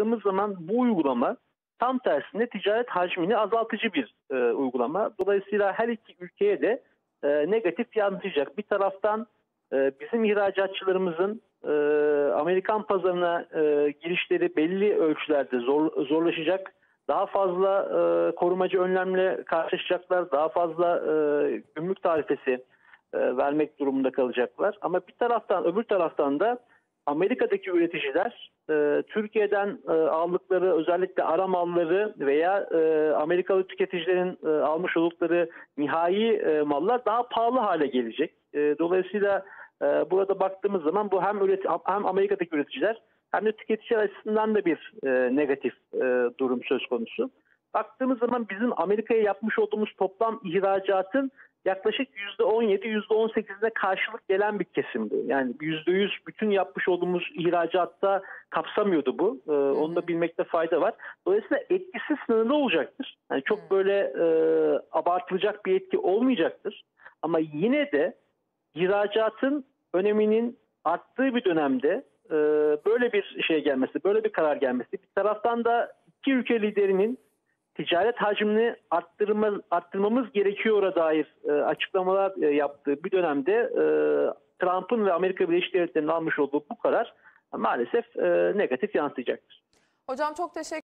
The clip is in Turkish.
baktığımız zaman bu uygulama tam tersine ticaret hacmini azaltıcı bir e, uygulama. Dolayısıyla her iki ülkeye de e, negatif yansıyacak. Bir taraftan e, bizim ihracatçılarımızın e, Amerikan pazarına e, girişleri belli ölçülerde zor, zorlaşacak. Daha fazla e, korumacı önlemle karşılaşacaklar. Daha fazla e, gümrük tarifesi e, vermek durumunda kalacaklar. Ama bir taraftan öbür taraftan da Amerika'daki üreticiler e, Türkiye'den e, aldıkları özellikle ara malları veya e, Amerikalı tüketicilerin e, almış oldukları nihai mallar daha pahalı hale gelecek. Dolayısıyla burada baktığımız zaman bu hem üret hem Amerika'daki üreticiler hem de tüketiciler açısından da bir negatif durum söz konusu. Baktığımız zaman bizim Amerika'ya yapmış olduğumuz toplam ihracatın yaklaşık %17, %18'ine karşılık gelen bir kesimdi. Yani %100 bütün yapmış olduğumuz ihracatta kapsamıyordu bu. Ee, onu da bilmekte fayda var. Dolayısıyla etkisi sınırlı olacaktır. Yani çok böyle e, abartılacak bir etki olmayacaktır. Ama yine de ihracatın öneminin arttığı bir dönemde e, böyle bir şey gelmesi, böyle bir karar gelmesi, bir taraftan da iki ülke liderinin ticaret hacmini arttırma, arttırmamız gerekiyor dair e, açıklamalar e, yaptığı bir dönemde e, Trump'ın ve Amerika Birleşik Devletleri'nin almış olduğu bu karar maalesef e, negatif yansıyacaktır. Hocam çok teşekkür